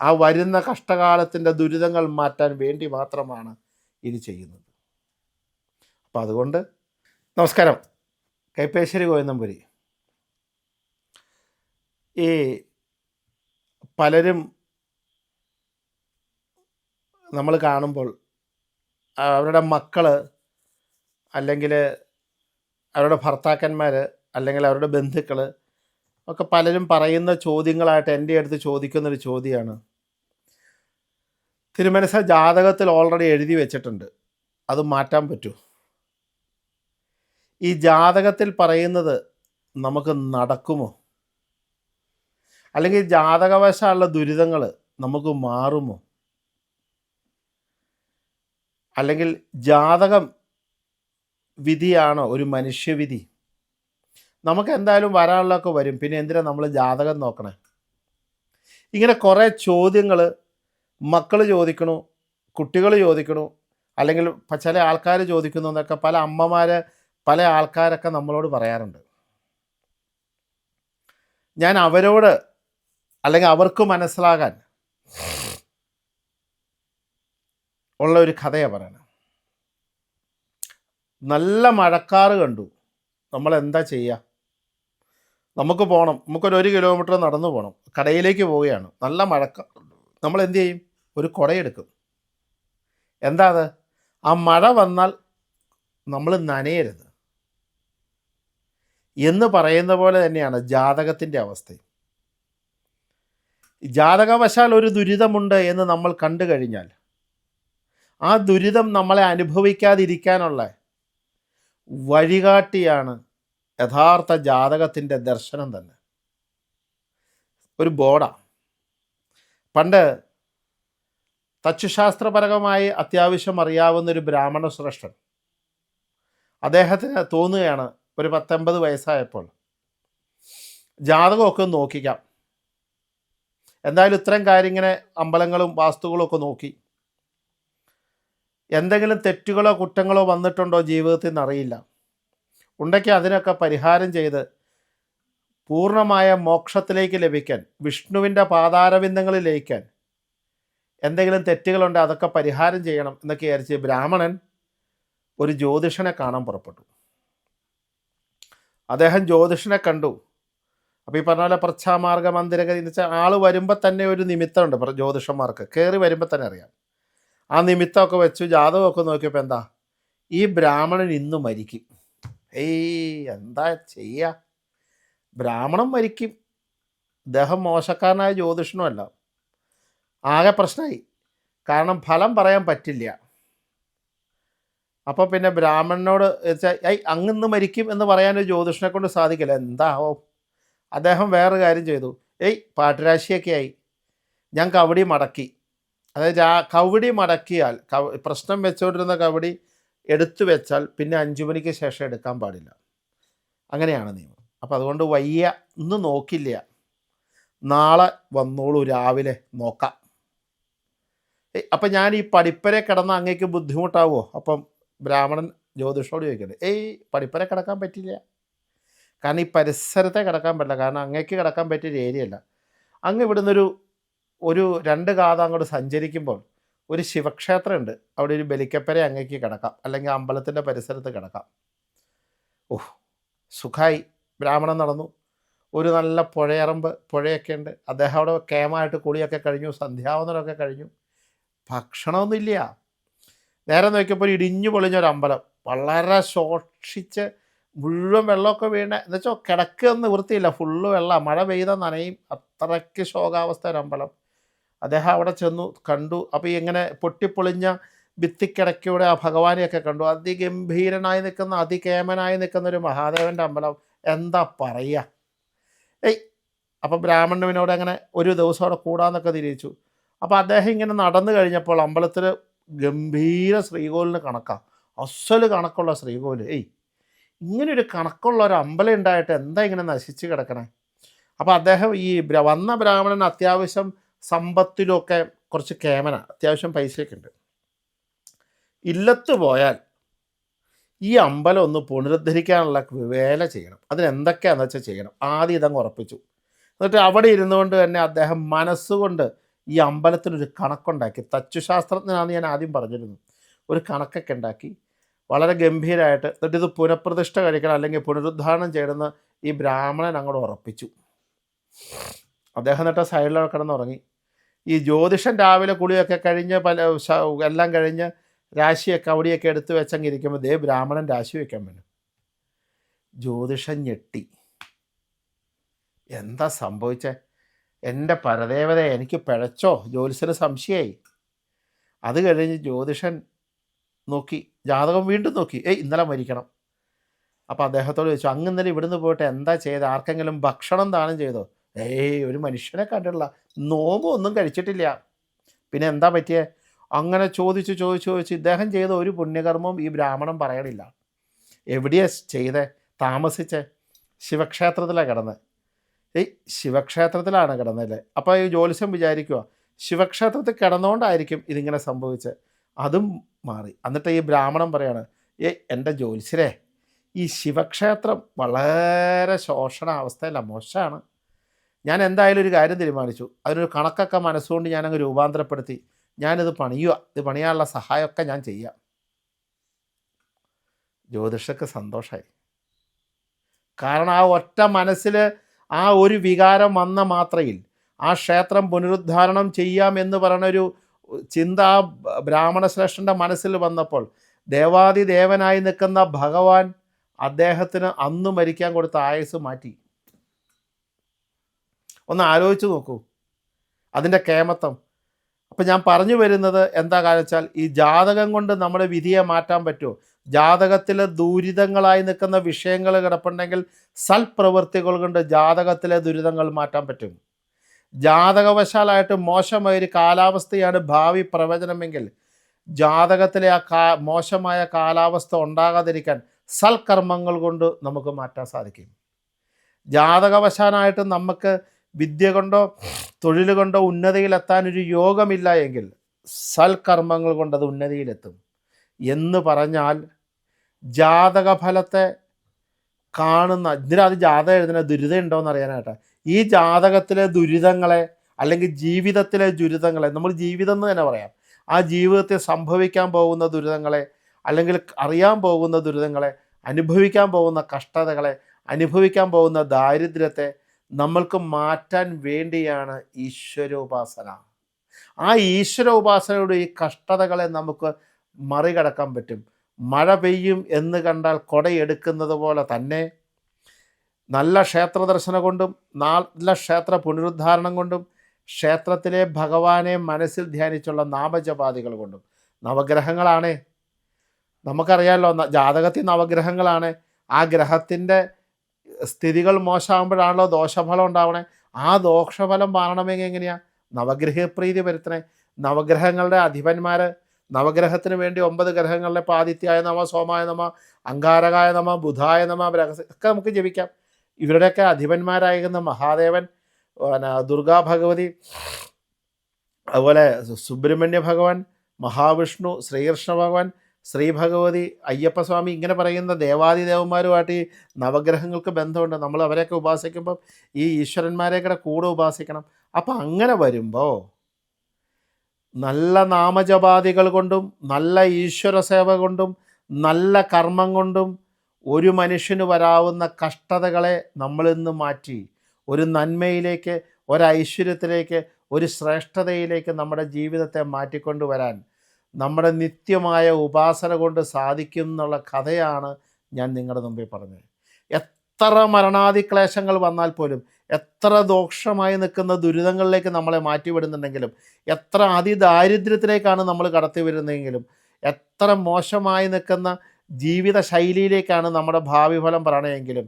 ആ വരുന്ന കഷ്ടകാലത്തിന്റെ ദുരിതങ്ങൾ മാറ്റാൻ വേണ്ടി മാത്രമാണ് ഇത് ചെയ്യുന്നത്. അപ്പം അതുകൊണ്ട് നമസ്കാരം. കൈപ്പേശ്വരി കോയന്നമ്പുരി ഈ പലരും നമ്മൾ കാണുമ്പോൾ അവരുടെ മക്കൾ അല്ലെങ്കിൽ അവരുടെ ഭർത്താക്കന്മാർ അല്ലെങ്കിൽ അവരുടെ ബന്ധുക്കൾ ഒക്കെ പലരും പറയുന്ന ചോദ്യങ്ങളായിട്ട് എന്റെ അടുത്ത് ചോദിക്കുന്നൊരു ചോദ്യമാണ് തിരുമനസ ജാതകത്തിൽ ഓൾറെഡി എഴുതി വെച്ചിട്ടുണ്ട്. അത് മാറ്റാൻ പറ്റുമോ ഈ ജാതകത്തിൽ പറയുന്നത് നമുക്ക് നടക്കുമോ? അല്ലെങ്കിൽ ജാതകവശമുള്ള ദുരിതങ്ങൾ നമുക്ക് മാറുമോ? അല്ലെങ്കിൽ ജാതകം വിധിയാണോ? ഒരു മനുഷ്യവിധി നമുക്ക് എന്തായാലും വരാനുള്ളതൊക്കെ വരും. പിന്നെ എന്തിനാ നമ്മൾ ജാതകം നോക്കണേ? ഇങ്ങനെ കുറേ ചോദ്യങ്ങൾ മക്കൾ ചോദിക്കണു കുട്ടികൾ ചോദിക്കണു അല്ലെങ്കിൽ ചില ആൾക്കാർ ചോദിക്കുന്നു എന്നൊക്കെ പല അമ്മമാർ പല ആൾക്കാരൊക്കെ നമ്മളോട് പറയാറുണ്ട്. ഞാൻ അവരോട് അല്ലെങ്കിൽ അവർക്ക് മനസ്സിലാകാൻ ഉള്ള ഒരു കഥയാണ് പറയണത് നല്ല മഴക്കാറ് കണ്ടു. നമ്മൾ എന്താ ചെയ്യുക നമുക്ക് പോകണം നമുക്കൊരു ഒരു കിലോമീറ്റർ നടന്നു പോകണം കടയിലേക്ക് പോവുകയാണ്. നല്ല മഴക്ക നമ്മൾ എന്തു ചെയ്യും? ഒരു കുടയെടുക്കും. എന്താ അത്? ആ മഴ വന്നാൽ നമ്മൾ നനയരുത്. എന്ന് പറയുന്ന പോലെ തന്നെയാണ് ജാതകത്തിന്റെ അവസ്ഥ ജാതകവശാൽ ഒരു ദുരിതമുണ്ട് എന്ന് നമ്മൾ കണ്ടു കഴിഞ്ഞാൽ ആ ദുരിതം നമ്മളെ അനുഭവിക്കാതിരിക്കാനുള്ള വഴികാട്ടിയാണ് യഥാർത്ഥ ജാതകത്തിന്റെ ദർശനം തന്നെ. ഒരു ബോർഡാണ് പണ്ട് തച്ചുശാസ്ത്രപരമായി അത്യാവശ്യം അറിയാവുന്ന ഒരു ബ്രാഹ്മണ ശ്രേഷ്ഠൻ അദ്ദേഹത്തിന് തോന്നുകയാണ് ഒരു പത്തൊമ്പത് വയസ്സായപ്പോൾ ജാതകമൊക്കെ നോക്കിക്കാം. എന്തായാലും ഇത്രയും കാര്യം ഇങ്ങനെ അമ്പലങ്ങളും വാസ്തുക്കളൊക്കെ ഒക്കെ നോക്കി. എന്തെങ്കിലും തെറ്റുകളോ കുറ്റങ്ങളോ വന്നിട്ടുണ്ടോ ജീവിതത്തിൽ നിന്ന് ഉണ്ടെങ്കിൽ അതിനൊക്കെ പരിഹാരം ചെയ്ത് പൂർണമായ മോക്ഷത്തിലേക്ക് ലഭിക്കാൻ വിഷ്ണുവിന്റെ പാതാരവിന്ദങ്ങളിൽ ലയിക്കാൻ എന്തെങ്കിലും തെറ്റുകളുണ്ട് അതൊക്കെ പരിഹാരം ചെയ്യണം എന്നൊക്കെ വിചാരിച്ച് ബ്രാഹ്മണൻ ഒരു ജ്യോതിഷനെ കാണാൻ പുറപ്പെട്ടു. അദ്ദേഹം ജ്യോതിഷനെ കണ്ടു. അപ്പോൾ ഈ പറഞ്ഞ പോലെ പ്രച്ഛാമാർഗ മന്ദിരഗതി എന്ന് വെച്ചാൽ ആൾ വരുമ്പോൾ തന്നെ ഒരു നിമിത്തമുണ്ട് ജ്യോതിഷന്മാർക്ക്. കയറി വരുമ്പോൾ തന്നെ അറിയാം. ആ നിമിത്തമൊക്കെ വെച്ചു ജാതകമൊക്കെ നോക്കിയപ്പോൾ എന്താ? ഈ ബ്രാഹ്മണൻ ഇന്ന് മരിക്കും. ഏയ് എന്താ ചെയ്യ? ബ്രാഹ്മണൻ മരിക്കും. ഇദ്ദേഹം മോശക്കാരനായ ജ്യോതിഷനുമല്ല ആകെ പ്രശ്നമായി കാരണം ഫലം പറയാൻ പറ്റില്ല. അപ്പോൾ പിന്നെ ബ്രാഹ്മണനോട് വെച്ചാൽ ഐ അങ്ങ് മരിക്കും എന്ന് പറയാൻ ഒരു ജ്യോതിഷനെ കൊണ്ട് സാധിക്കില്ല. എന്താവോ? അദ്ദേഹം വേറൊരു കാര്യം ചെയ്തു. ഏയ് പാട്ടുരാശിയൊക്കെ ആയി. ഞാൻ കവടി മടക്കി. അതായത് കവടി മടക്കിയാൽ പ്രശ്നം വെച്ചുകൊണ്ടിരുന്ന കവടി എടുത്തു വെച്ചാൽ പിന്നെ അഞ്ചു മണിക്ക് ശേഷം എടുക്കാൻ പാടില്ല. അങ്ങനെയാണ് നിയമം. അപ്പോൾ അതുകൊണ്ട് വയ്യ ഇന്ന് നോക്കില്ല. നാളെ വന്നോളൂ രാവിലെ നോക്കാം. അപ്പം ഞാൻ ഈ പഠിപ്പരെ കിടന്ന അങ്ങേക്ക് ബുദ്ധിമുട്ടാവുമോ അപ്പം ബ്രാഹ്മണൻ ജ്യോതിഷോട് ചോദിക്കട്ടെ. ഏയ് പഠിപ്പരെ കിടക്കാൻ പറ്റില്ല. കാരണം ഈ പരിസരത്തെ കിടക്കാൻ പറ്റില്ല. കാരണം അങ്ങേക്ക് കിടക്കാൻ പറ്റിയൊരു ഏരിയ അല്ല അങ്ങ് ഇവിടുന്നൊരു ഒരു രണ്ട് കാത അങ്ങോട്ട് സഞ്ചരിക്കുമ്പോൾ ഒരു ശിവക്ഷേത്രമുണ്ട്. അവിടെ ഒരു ബലിക്കപ്പര അങ്ങേക്ക് കിടക്കാം. അല്ലെങ്കിൽ അമ്പലത്തിന്റെ പരിസരത്ത് കിടക്കാം. ഓഹ് സുഖായി. ബ്രാഹ്മണൻ നടന്നു. ഒരു നല്ല പുഴയറമ്പ് പുഴയൊക്കെ ഉണ്ട്. അദ്ദേഹം അവിടെ കേമായിട്ട് കുളിയൊക്കെ കഴിഞ്ഞു. സന്ധ്യാവനമൊക്കെ കഴിഞ്ഞു. ഭക്ഷണമൊന്നുമില്ല നേരെ നോക്കിയപ്പോൾ ഇടിഞ്ഞു പൊളിഞ്ഞ ഒരു അമ്പലം. വളരെ ശോഷിച്ച് മുഴുവൻ വെള്ളമൊക്കെ വീണ എന്നുവെച്ചാൽ കിടക്കുക എന്ന് വൃത്തിയില്ല. ഫുള്ള് വെള്ളം മഴ പെയ്ത നനയും. അത്രയ്ക്ക് ശോകാവസ്ഥ ഒരു അമ്പലം. അദ്ദേഹം അവിടെ ചെന്നു കണ്ടു. അപ്പോൾ ഈ ഇങ്ങനെ പൊട്ടിപ്പൊളിഞ്ഞ ഭിത്തിക്കിടയ്ക്കൂടെ ആ ഭഗവാനെയൊക്കെ കണ്ടു. അതിഗംഭീരനായി നിൽക്കുന്ന അതികേമനായി നിൽക്കുന്ന ഒരു മഹാദേവന്റെ അമ്പലം എന്താ പറയുക ഏയ് അപ്പം ബ്രാഹ്മണവിനോട് അങ്ങനെ ഒരു ദിവസം അവിടെ കൂടാന്നൊക്കെ തിരിച്ചു. അപ്പോൾ അദ്ദേഹം ഇങ്ങനെ നടന്നു കഴിഞ്ഞപ്പോൾ അമ്പലത്തിൽ ഗംഭീര ശ്രീകോലിന് കണക്കാണ് അസ്സൽ കണക്കുള്ള ശ്രീകോൽ ഏയ് ഇങ്ങനൊരു കണക്കുള്ള ഒരു അമ്പലം ഉണ്ടായിട്ട് എന്താ ഇങ്ങനെ നശിച്ച് കിടക്കണേ? അപ്പോൾ അദ്ദേഹം ഈ വന്ന ബ്രാഹ്മണൻ അത്യാവശ്യം സമ്പത്തിലൊക്കെ കുറച്ച് കേമന അത്യാവശ്യം പൈസയൊക്കെ ഉണ്ട് ഇല്ലത്ത് പോയാൽ ഈ അമ്പലം ഒന്ന് പുനരുദ്ധരിക്കാനുള്ള വേല ചെയ്യണം. അതിനെന്തൊക്കെയാണെന്ന് വെച്ചാൽ ചെയ്യണം. ആദ്യം ഇതങ്ങ് ഉറപ്പിച്ചു. എന്നിട്ട് അവിടെ ഇരുന്നുകൊണ്ട് തന്നെ അദ്ദേഹം മനസ്സുകൊണ്ട് ഈ അമ്പലത്തിനൊരു കണക്കുണ്ടാക്കി. തച്ചുശാസ്ത്രജ്ഞനാണെന്ന് ഞാൻ ആദ്യം പറഞ്ഞിരുന്നു. ഒരു കണക്കൊക്കെ ഉണ്ടാക്കി. വളരെ ഗംഭീരമായിട്ട് എന്നിട്ട് ഇത് പുനഃപ്രതിഷ്ഠ കഴിക്കണം അല്ലെങ്കിൽ പുനരുദ്ധാരണം ചെയ്യണമെന്ന് ഈ ബ്രാഹ്മണൻ അങ്ങോട്ട് ഉറപ്പിച്ചു. അദ്ദേഹം എന്നിട്ട് സൈഡിലൊക്കെ കിടന്നുറങ്ങി. ഈ ജ്യോതിഷൻ രാവിലെ കുളിയൊക്കെ കഴിഞ്ഞ് പല എല്ലാം കഴിഞ്ഞ് രാശിയൊക്കെ അവിടെയൊക്കെ എടുത്ത് വെച്ചെങ്കിൽ ഇരിക്കുമ്പോൾ ദേ ബ്രാഹ്മണൻ രാശി വയ്ക്കാൻ വേണം ജ്യോതിഷൻ ഞെട്ടി. എന്താ സംഭവിച്ചേ? എന്റെ പരദേവത എനിക്ക് പിഴച്ചോ? ജ്യോതിഷന് സംശയമായി അത് കഴിഞ്ഞ് ജ്യോതിഷൻ നോക്കി ജാതകം വീണ്ടും നോക്കി ഏയ് ഇന്നലെ മരിക്കണം. അപ്പോൾ അദ്ദേഹത്തോട് ചോദിച്ചു അങ്ങ് ഇന്നലെ ഇവിടുന്ന് പോയിട്ട് എന്താ ചെയ്ത്? ആർക്കെങ്കിലും ഭക്ഷണം ദാനം ചെയ്തോ? ഏയ് ഒരു മനുഷ്യനെ കണ്ടിട്ടില്ല. നോമ്പ് ഒന്നും കഴിച്ചിട്ടില്ല. പിന്നെ എന്താ പറ്റിയേ? അങ്ങനെ ചോദിച്ച് ചോദിച്ച് ചോദിച്ച് ഇദ്ദേഹം ചെയ്ത ഒരു പുണ്യകർമ്മവും ഈ ബ്രാഹ്മണൻ പറയണില്ല. എവിടെയാ ചെയ്തേ? താമസിച്ച്? ശിവക്ഷേത്രത്തിലാണ് കിടന്നത് ഏയ് ശിവക്ഷേത്രത്തിലാണ് കിടന്നല്ലേ? അപ്പോൾ ഈ ജ്യോത്സ്യം വിചാരിക്കുക ശിവക്ഷേത്രത്തിൽ കിടന്നുകൊണ്ടായിരിക്കും ഇതിങ്ങനെ സംഭവിച്ചത് അതും മാറി. എന്നിട്ട് ഈ ബ്രാഹ്മണൻ പറയാണ് ഏ എന്റെ ജ്യോത്സ്യരെ ഈ ശിവക്ഷേത്രം വളരെ ശോഷണ അവസ്ഥയല്ല മോശമാണ് ഞാൻ എന്തായാലും ഒരു കാര്യം തീരുമാനിച്ചു. അതിനൊരു കണക്കൊക്കെ മനസ്സുകൊണ്ട് ഞാനങ്ങ് രൂപാന്തരപ്പെടുത്തി. ഞാനിത് പണിയുക. ഇത് പണിയാനുള്ള സഹായമൊക്കെ ഞാൻ ചെയ്യാം. ജ്യോതിഷക്ക് സന്തോഷമായി കാരണം ആ ഒറ്റ മനസ്സിൽ ആ ഒരു വികാരം വന്ന മാത്രയിൽ ആ ക്ഷേത്രം പുനരുദ്ധാരണം ചെയ്യാം എന്ന് പറയണൊരു ചിന്ത ആ ബ്രാഹ്മണ ശ്രേഷ്ഠന്റെ മനസ്സിൽ വന്നപ്പോൾ ദേവാദിദേവനായി നിൽക്കുന്ന ഭഗവാൻ അദ്ദേഹത്തിന് അന്ന് മരിക്കാൻ കൊടുത്ത ആയുസ് മാറ്റി. ഒന്ന് ആലോചിച്ച് നോക്കൂ. അതിന്റെ കേമത്വം. അപ്പം ഞാൻ പറഞ്ഞു വരുന്നത് എന്താ കാരണം വെച്ചാൽ ഈ ജാതകം കൊണ്ട് നമ്മുടെ വിധിയെ മാറ്റാൻ പറ്റുമോ? ജാതകത്തിലെ ദുരിതങ്ങളായി നിൽക്കുന്ന വിഷയങ്ങൾ കിടപ്പുണ്ടെങ്കിൽ സൽപ്രവൃത്തികൾ കൊണ്ട് ജാതകത്തിലെ ദുരിതങ്ങൾ മാറ്റാൻ പറ്റും. ജാതകവശാലായിട്ട് മോശമായ ഒരു കാലാവസ്ഥയാണ് ഭാവി പ്രവചനമെങ്കിൽ ജാതകത്തിലെ ആ കാ മോശമായ കാലാവസ്ഥ ഉണ്ടാകാതിരിക്കാൻ സൽക്കർമ്മങ്ങൾ കൊണ്ട് നമുക്ക് മാറ്റാൻ സാധിക്കും. ജാതകവശാനായിട്ട് നമുക്ക് വിദ്യ കൊണ്ടോ തൊഴിൽ കൊണ്ടോ ഉന്നതിയിലെത്താൻ ഒരു യോഗമില്ല എങ്കിൽ സൽക്കർമ്മങ്ങൾ കൊണ്ട് അത് ഉന്നതിയിലെത്തും. എന്ന് പറഞ്ഞാൽ ജാതക ഫലത്തെ കാണുന്ന ഇതിന് അത് ജാതകം എഴുതുന്ന ദുരിതം ഉണ്ടോ എന്ന് അറിയാനായിട്ട്. ഈ ജാതകത്തിലെ ദുരിതങ്ങളെ അല്ലെങ്കിൽ ജീവിതത്തിലെ ദുരിതങ്ങളെ നമ്മൾ ജീവിതം എന്ന് തന്നെ പറയാം. ആ ജീവിതത്തിൽ സംഭവിക്കാൻ പോകുന്ന ദുരിതങ്ങളെ അല്ലെങ്കിൽ അറിയാൻ പോകുന്ന ദുരിതങ്ങളെ അനുഭവിക്കാൻ പോകുന്ന കഷ്ടതകളെ അനുഭവിക്കാൻ പോകുന്ന ദാരിദ്ര്യത്തെ നമ്മൾക്ക് മാറ്റാൻ വേണ്ടിയാണ് ഈശ്വരോപാസന. ആ ഈശ്വരോപാസനയുടെ ഈ കഷ്ടതകളെ നമുക്ക് മറികടക്കാൻ പറ്റും. മഴ പെയ്യും എന്ന് കണ്ടാൽ കൊടയെടുക്കുന്നത് പോലെ തന്നെ നല്ല ക്ഷേത്ര ദർശനം കൊണ്ടും നല്ല ക്ഷേത്ര പുനരുദ്ധാരണം കൊണ്ടും ക്ഷേത്രത്തിലെ ഭഗവാനെ മനസ്സിൽ ധ്യാനിച്ചുള്ള നാമജപാദികൾ കൊണ്ടും. നവഗ്രഹങ്ങളാണ്. നമുക്കറിയാമല്ലോ ജാതകത്തിൽ നവഗ്രഹങ്ങളാണ്. ആ ഗ്രഹത്തിന്റെ സ്ഥിതികൾ മോശമാകുമ്പോഴാണല്ലോ ദോഷഫലം ഉണ്ടാവണേ. ആ ദോഷഫലം മാറണമെങ്കിൽ എങ്ങനെയാണ് നവഗ്രഹപ്രീതി വരുത്തണേ നവഗ്രഹങ്ങളുടെ അധിപന്മാർ നവഗ്രഹത്തിന് വേണ്ടി ഒമ്പത് ഗ്രഹങ്ങളിലെ പാതിത്യായ നമ സോമായ നമ അങ്കാരകായ നമ ബുധായ നമ ബൃഹസ്പതി ഒക്കെ നമുക്ക് ജപിക്കാം. ഇവരുടെയൊക്കെ അധിപന്മാരായിരുന്ന മഹാദേവൻ പിന്നെ ദുർഗാ ഭഗവതി അതുപോലെ സുബ്രഹ്മണ്യ ഭഗവാൻ മഹാവിഷ്ണു ശ്രീകൃഷ്ണ ഭഗവാൻ ശ്രീ ഭഗവതി അയ്യപ്പസ്വാമി ഇങ്ങനെ പറയുന്ന ദേവാദിദേവന്മാരുമായിട്ട് ഈ നവഗ്രഹങ്ങൾക്ക് ബന്ധമുണ്ട്. നമ്മൾ അവരെയൊക്കെ ഉപാസിക്കുമ്പം ഈ ഈശ്വരന്മാരെ കൂടെ ഉപാസിക്കണം. അപ്പം അങ്ങനെ വരുമ്പോൾ നല്ല നാമജപാദികൾ കൊണ്ടും നല്ല ഈശ്വര സേവ കൊണ്ടും നല്ല കർമ്മം കൊണ്ടും ഒരു മനുഷ്യന് വരാവുന്ന കഷ്ടതകളെ നമ്മളിന്ന് മാറ്റി ഒരു നന്മയിലേക്ക് ഒരു ഐശ്വര്യത്തിലേക്ക് ഒരു ശ്രേഷ്ഠതയിലേക്ക് നമ്മുടെ ജീവിതത്തെ മാറ്റിക്കൊണ്ടുവരാൻ നമ്മുടെ നിത്യമായ ഉപാസന കൊണ്ട് സാധിക്കും എന്നുള്ള കഥയാണ് ഞാൻ നിങ്ങളുടെ മുമ്പിൽ പറഞ്ഞത്. എത്ര മരണാതിക്ലേശങ്ങൾ വന്നാൽ പോലും എത്ര ദോഷമായി നിൽക്കുന്ന ദുരിതങ്ങളിലേക്ക് നമ്മളെ മാറ്റിവിടുന്നുണ്ടെങ്കിലും എത്ര അതിദാരിദ്ര്യത്തിലേക്കാണ് നമ്മൾ കടത്തി വരുന്നതെങ്കിലും എത്ര മോശമായി നിൽക്കുന്ന ജീവിത ശൈലിയിലേക്കാണ് നമ്മുടെ ഭാവി ഫലം പറയണമെങ്കിലും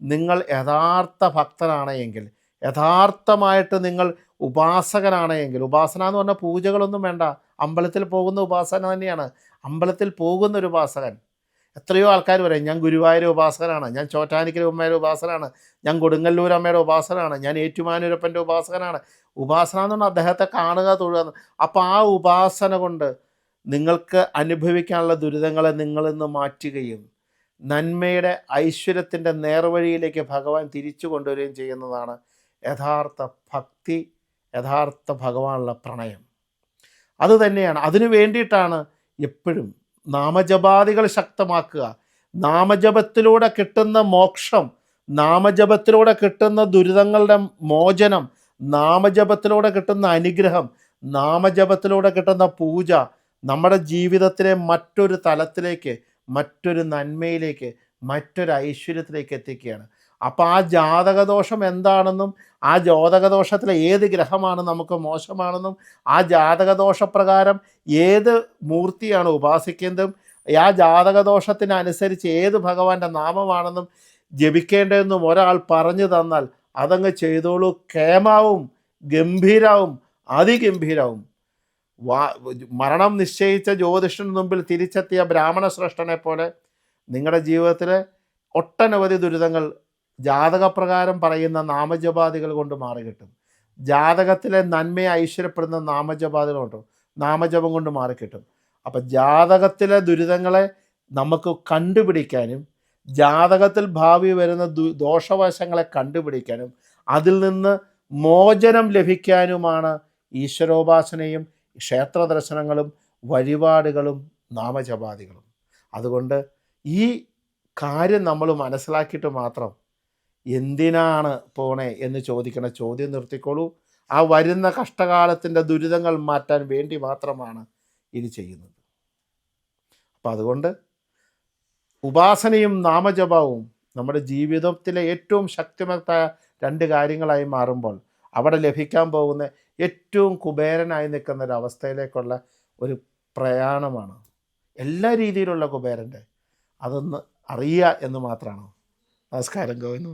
നിങ്ങൾ യഥാർത്ഥ ഭക്തനാണ് എങ്കിൽ യഥാർത്ഥമായിട്ട് നിങ്ങൾ ഉപാസകനാണ് എങ്കിൽ ഉപാസന എന്ന് പറഞ്ഞാൽ പൂജകളൊന്നും വേണ്ട അമ്പലത്തിൽ പോകുന്ന ഉപാസന തന്നെയാണ്. അമ്പലത്തിൽ പോകുന്ന ഒരു ഉപാസകൻ. എത്രയോ ആൾക്കാർ പറയും ഞാൻ ഗുരുവായൂർ ഉപാസകനാണ് ഞാൻ ചോറ്റാനിക്കൽ ഉമ്മയുടെ ഉപാസകനാണ് ഞാൻ കൊടുങ്ങല്ലൂർ അമ്മയുടെ ഉപാസകനാണ് ഞാൻ ഏറ്റുമാനൂരപ്പന്റെ ഉപാസകനാണ്. ഉപാസന എന്ന് പറഞ്ഞാൽ അദ്ദേഹത്തെ കാണുക തൊഴുക. അപ്പോൾ ആ ഉപാസന കൊണ്ട് നിങ്ങൾക്ക് അനുഭവിക്കാനുള്ള ദുരിതങ്ങളെ നിങ്ങളിൽ നിന്ന് മാറ്റുകയും നന്മയുടെ ഐശ്വര്യത്തിന്റെ നേർവഴിയിലേക്ക് ഭഗവാൻ തിരിച്ചു കൊണ്ടുവരികയും ചെയ്യുന്നതാണ് യഥാർത്ഥ ഭക്തി യഥാർത്ഥ ഭഗവാനുള്ള പ്രണയം. അത് തന്നെയാണ്. അതിനു വേണ്ടിയിട്ടാണ് എപ്പോഴും നാമജപാദികൾ ശക്തമാക്കുക. നാമജപത്തിലൂടെ കിട്ടുന്ന മോക്ഷം നാമജപത്തിലൂടെ കിട്ടുന്ന ദുരിതങ്ങളുടെ മോചനം നാമജപത്തിലൂടെ കിട്ടുന്ന അനുഗ്രഹം നാമജപത്തിലൂടെ കിട്ടുന്ന പൂജ നമ്മുടെ ജീവിതത്തിലെ മറ്റൊരു തലത്തിലേക്ക് മറ്റൊരു നന്മയിലേക്ക് മറ്റൊരു ഐശ്വര്യത്തിലേക്ക് എത്തിക്കുകയാണ്. അപ്പോൾ ആ ജാതകദോഷം എന്താണെന്നും ആ ജാതകദോഷത്തിലെ ഏത് ഗ്രഹമാണ് നമുക്ക് മോശമാണെന്നും ആ ജാതകദോഷപ്രകാരം ഏത് മൂർത്തിയാണ് ഉപാസിക്കുന്നതും ആ ജാതകദോഷത്തിനനുസരിച്ച് ഏത് ഭഗവാന്റെ നാമമാണെന്നും ജപിക്കേണ്ടതെന്നും ഒരാൾ പറഞ്ഞു തന്നാൽ അതങ്ങ് ചെയ്തോളൂ. കേമാവും ഗംഭീരാവും അതിഗംഭീരാവും. വാ മരണം നിശ്ചയിച്ച ജ്യോതിഷന് മുമ്പിൽ തിരിച്ചെത്തിയ ബ്രാഹ്മണ ശ്രേഷ്ഠനെ പോലെ നിങ്ങളുടെ ജീവിതത്തിലെ ഒട്ടനവധി ദുരിതങ്ങൾ ജാതകപ്രകാരം പറയുന്ന നാമജപാദികൾ കൊണ്ട് മാറി കിട്ടും. ജാതകത്തിലെ നന്മയെ ഐശ്വര്യപ്പെടുന്ന നാമജപാദികൾ കൊണ്ട് നാമജപം കൊണ്ട് മാറി കിട്ടും. അപ്പം ജാതകത്തിലെ ദുരിതങ്ങളെ നമുക്ക് കണ്ടുപിടിക്കാനും ജാതകത്തിൽ ഭാവി വരുന്ന ദു ദോഷവശങ്ങളെ കണ്ടുപിടിക്കാനും അതിൽ നിന്ന് മോചനം ലഭിക്കാനുമാണ് ഈശ്വരോപാസനയും ക്ഷേത്ര ദർശനങ്ങളും വഴിപാടുകളും നാമജപാദികളും. അതുകൊണ്ട് ഈ കാര്യം നമ്മൾ മനസ്സിലാക്കിയിട്ട് മാത്രം എന്തിനാണ് പോണേ എന്ന് ചോദിക്കണ ചോദ്യം നിർത്തിക്കോളൂ. ആ വരുന്ന കഷ്ടകാലത്തിന്റെ ദുരിതങ്ങൾ മാറ്റാൻ വേണ്ടി മാത്രമാണ് ഇത് ചെയ്യുന്നത്. അപ്പം അതുകൊണ്ട് ഉപാസനയും നാമജപവും നമ്മുടെ ജീവിതത്തിലെ ഏറ്റവും ശക്തിമത്തായ രണ്ട് കാര്യങ്ങളായി മാറുമ്പോൾ അവിടെ ലഭിക്കാൻ പോകുന്ന ഏറ്റവും കുബേരനായി നിൽക്കുന്ന ഒരു അവസ്ഥയിലേക്കുള്ള ഒരു പ്രയാണമാണ്. എല്ലാ രീതിയിലുള്ള കുബേരന്റെ. അതൊന്ന് അറിയുക എന്ന് മാത്രമാണ്? നമസ്കാരം ഗോവിന്ദ